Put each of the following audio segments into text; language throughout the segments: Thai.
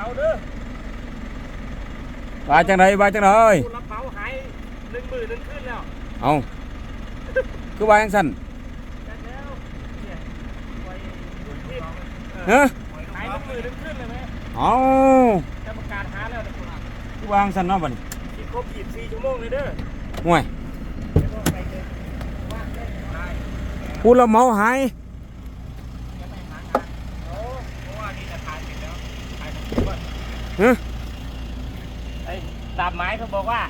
มาเด้อว่าจังไดว่าจังไดผู้รับเหมาหายหนึ่งหมื่นหนึ่งขึ้นแล้วเอาคือว่าจังซั่นจัดแล้วเนี่ยไว้ดูที่ฮะหายหนึ่งหมื่นหนึ่งขึ้นเลยไหมเอาจะประกาศหาแล้วนะคุณคือว่าจังซั่นเนาะบัดนี้กินครบยี่สิบสี่ชั่วโมงเลยเด้อห่วยเดี๋ยวต้องไปเลยว่าได้ได้ผู้รับเหมาหาย จะไปหางานโอ้เพราะว่านี่จะถ่ายเสร็จแล้วถ่ายของคุณ ฮะไอ้ตามหมายเขาบอกว่า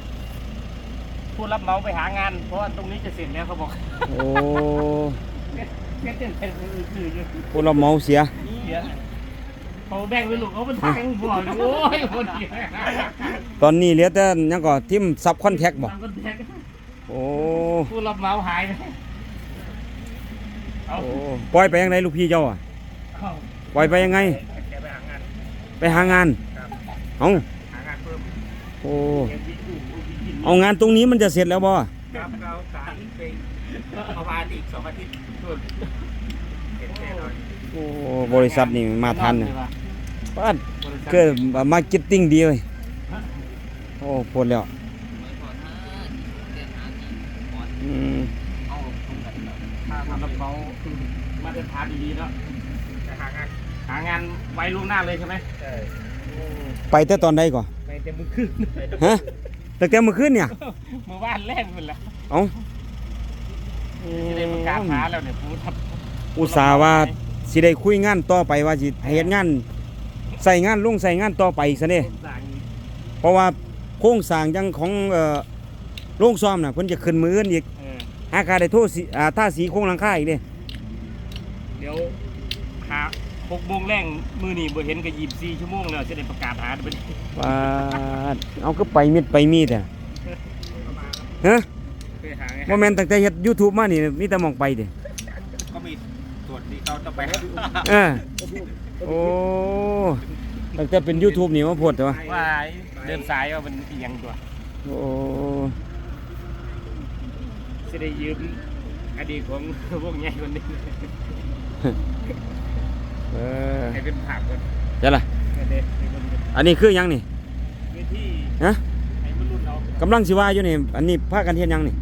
ผู้รับเหมาไปหางาน เพราะว่าตรงนี้จะเสร็จแล้วเขาบอกโอ้เก็ตเต้นเป็นอื่นๆอยู่ผู้รับเหมาเสียเดี๋ยวเขาแบ่งไปลูกเขาเป็นทางบ่อเลยโอ้ยคนเดียวตอนนี้เหลือแต่หยังก็ทิมซับคอนแทคบ่ทำคนแทกโอ้ผู้รับเหมาหายไปเอาโอ้ปล่อยไปยังไงลูกพี่เจ้าอะเอาปล่อยไปยังไงแกไปหางาน เอาหางานเพิ่มโอ้เก็บวิจูวิจิตรเอางานตรงนี้มันจะเสร็จแล้วบ่ครับเราสายเป็นประมาณอีกสองอาทิตย์ส่วนเก็บแน่นอนโอ้บริษัทนี่มาทันเนี่ยป้าดเกิดมาร์เก็ตติ้งดีเลยโอ้ปวดแล้วอืมเอาถ้าทำรับเหมามาตรฐานดีๆเนาะจะหางานหางานไว้ล่วงหน้าเลยใช่ไหมใช่ ไปแต่ตอนใดก่อนไปเต็มมือขึ้นฮะตั้งแต่เมื่อคืนเนี่ยเมื่อวานแรกหมดแล้วเอาที่ได้ประกาศหาแล้วเนี่ยผู้ทับอุตส่าห์ว่าสิได้คุยงานต่อไปว่าสิให้เฮ็ดงานใส่งานลงใส่งานต่อไปซะเด้สั่งเพราะว่าโครงสร้างจังของเอ่อโรงซ่อมน่ะเพิ่นจะขึ้นมืออื่นอีกเอออาคาได้โทษสีอ่าท่าสีโครงหลังคาอีกเด้เดี๋ยวหา หกโมงแรงมือนี่บ่เห็นก็ยีบสี่ชั่วโมงแล้วจะได้ประกาศหาเป็นว่าเอาก็ไปมิดไปมีดอะฮะเคยหาไงบ่แม่นตั้งแต่เฮ็ด YouTube มานี่มีแต่หมองไปเด้ก็มีส่วนที่เขาต้องไปให้เออโอ้ตั้งแต่เป็น YouTube นี่มาโพดแต่ว่าว่าเดินสายว่ามันเอียงตัวโอ้จะได้ยืมอดีตของพวกใหญ่คนนี้ เออให้เป็นผักคนจะล่ะเด็กเป็นคนอันนี้คือหยังนี่เวทีฮะให้มันรุ่นเรากำลังสิว่าอยู่นี่ อันนี้พากันเฮ็ดหยังนี่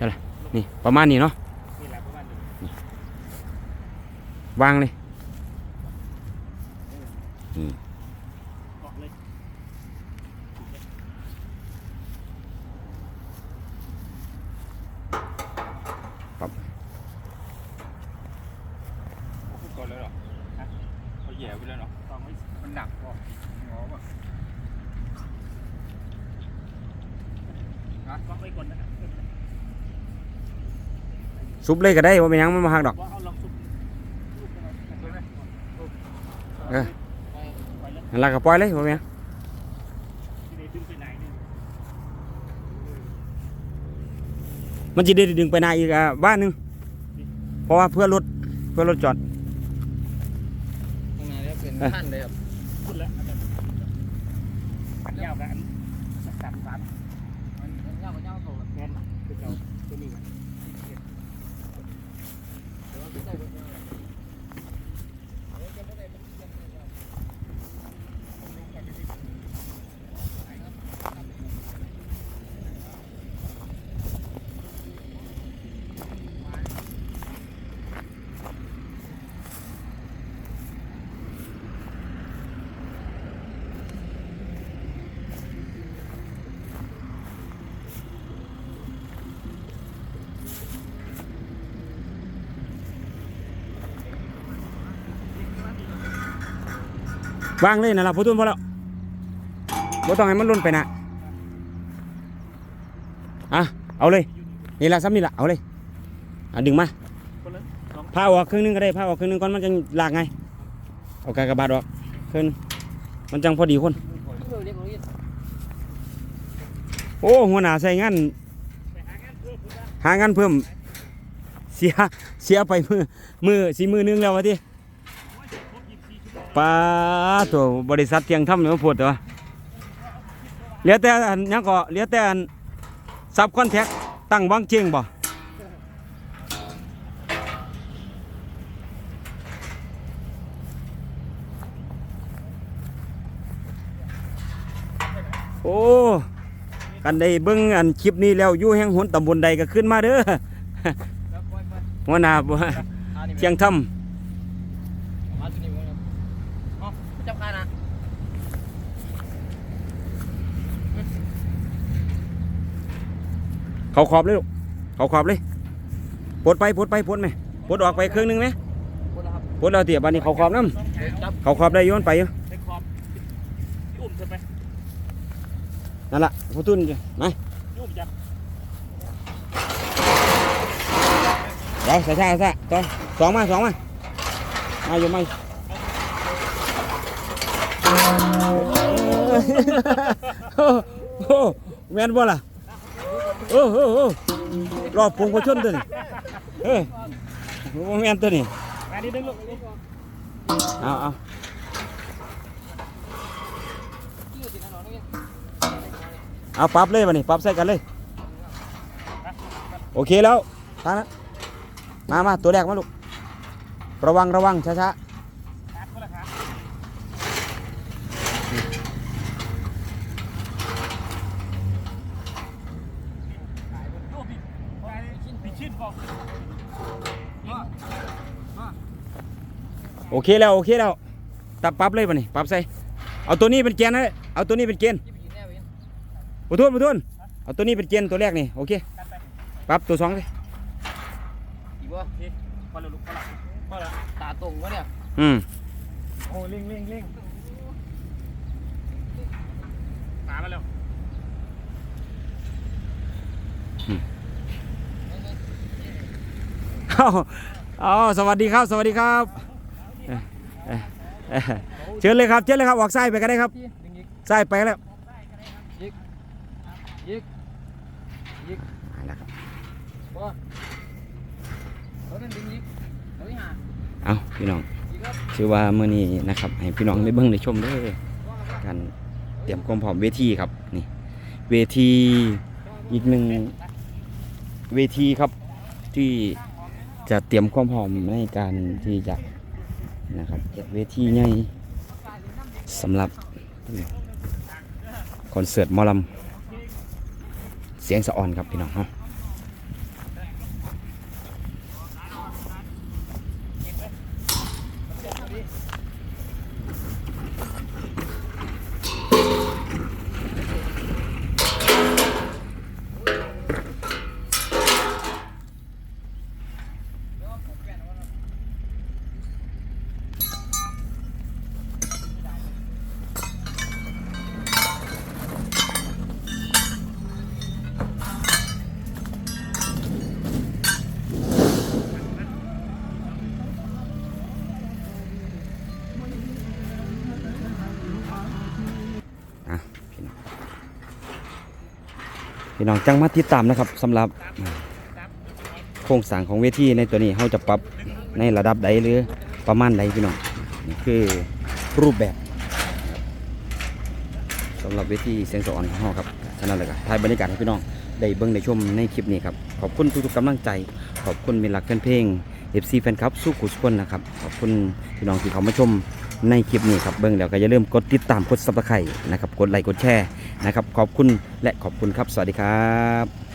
นั่นแหละ นี่ประมาณนี้เนาะนี่แหละประมาณนี้วางเลยออกเลยก่อนเลยเหรอฮะเขาแย่ไปแล้วเนาะลองไว้มันหนักพอหงอป่ะลองไว้ก่อนนะครับ ซุปเลยก็ได้ว่าเป็นหยังมันมาหักดอกว่าเอาลองซุปลูกไปหน่อยใช่ไหมเออไปแล้วนั่นละก็ปล่อยเลยว่าเป็นหยังที่ได้ดึงไปไหนเนี่ยมันจะได้ดึงไปหนาอีกอะบ้านหนึงเพราะว่าเพื่อรถเพื่อรถจอดข้างในเนี่ยเป็นเออท่านเลยครับพูดแล้วอาจารย์ยาวกันสักสามสามมันเงาเงาตัวแน่นคือเราตัวนี้ มัน วางเลยนั่นละพอทุนพอแล้วบ่ต้องให้มันล่นไปนะอะเอาเลยนี่ละซ้ำนี่ละเอาเลยอะดึงมาคนละสองผ้าออกครึ่งหนึงก็ได้ผ้าออกครึ่งหนึงก่อนมันจะลากไงเอากากบาดออกครึ่งหนึ่งมันจังพอดีคนโอ้หัวหน้าใส่งานหางานเพิ่มพูดว่าหางานเพิ่มเสียเสียไปมือมือสีมือหนึงแล้ววะที่ ปลาตัวบริษัทเทียงทำเนี่ยมาพูดตัวเหลือแต่อันยังก็เหลือแต่อันซับคอนแทคตั้งวางเชียงบ่โอ้กันได้เบิ่งอันคลิปนี้แล้วอยู่แห่งหนตำบลใดก็ขึ้นมาเด้อหัวหน้าบเชียงทำมาตัวนี้มั้ง อ๋อจับขานะเขาขอบเลยลูกเขาขอบเลยปลดไปปลดไปปลดไหมปลดออกไปครึ่งหนึงไหมคนละครับปลดแล้วเตียบันนี้เขาขอบน้จับำเขาขอบได้โย้อนไปอยู่ในขอบพี่อุ้มใช่ไหมนั่นล่ะผู้ทุนจ้ะมาพี่อุ้มจับเดี๋ยวใส่ชาใส่ต่อสองมาสองมามาอยู่มา โอ้โหแม่นบ่ล่ะโอ้โหรอบพวงพชนตัวนี้เออแม่นตัวนี้เอาเอาชื่อติดถนนี่เอาปรับเลยบัดนี้ปรับใส่กันเลย โอเคแล้วทางนั้นมามาตัวแรกมาลูก ระวังระวังช้าขาดคนละขาพี่ ชินบอกๆโอเคแล้วโอเคแล้วตับปรับเลยบัดนี้ปรับใส่เอาตัวนี้เป็นเกณฑ์นะเอาตัวนี้เป็นเกณฑ์ที่ไปยืนแน่ไปยืนบุทุนบุทุนเอาตัวนี้เป็นเกณฑ์ตัวแรกนี่โอเคกันไปปรับตัวสองเลยอีกวะพี่พอแล้วลูกพอแล้วพอแล้วตาตรงวะเนี่ยอืมโอ้เร่งเร่งเร่งตามมาเร็ว อาเอาสวัสดีครับ สวัสดีครับ เชิญเลยครับ เชิญเลยครับ ออกซ้ไปก็ได้ครับที่ดึงยิกซ้ไปแล้วยิกยิกยิกเอาละครับเขาเป็นดึงยิกเอาพี่น้องชื่อว่าเมื่อนี้นะครับ ให้พี่น้องได้เบิ่งได้ชมด้อการเตรียมความพร้อมเวทีครับนี่เวทีอีกหนึ่งเวทีครับที่ จะเตรียมความพร้อมในการที่จะนะครับจัดเวทีใหญ่สำหรับคอนเสิร์ตมอลำเสียงสะอ่อนครับพี่น้องเฮา พี่น้องจังมาติดตามนะครับสำหรับโครงสร้างของเวทีในตัวนี้เขาจะปรับในระดับใดหรือประมาณใดพี่น้องนี่คือรูปแบบสำหรับเวทีเสียงสออนของเราครับฉะนั้นเลยครับถ่ายบรรยากาศให้พี่น้องได้เบิ่งได้ชมในคลิปนี้ครับขอบคุณทุกๆกำลังใจ ขอบคุณมิตรรักแฟนเพลง FC แฟนคลับสู้กุศลนนะครับขอบคุณพี่น้องที่เขามาชมในคลิปนี้ครับเบิ่งแล้วก็อย่าลืมกดติดตามกดซับสไครต์นะครับกดไลค์กดแชร์ นะครับ ขอบคุณและขอบคุณครับ สวัสดีครับ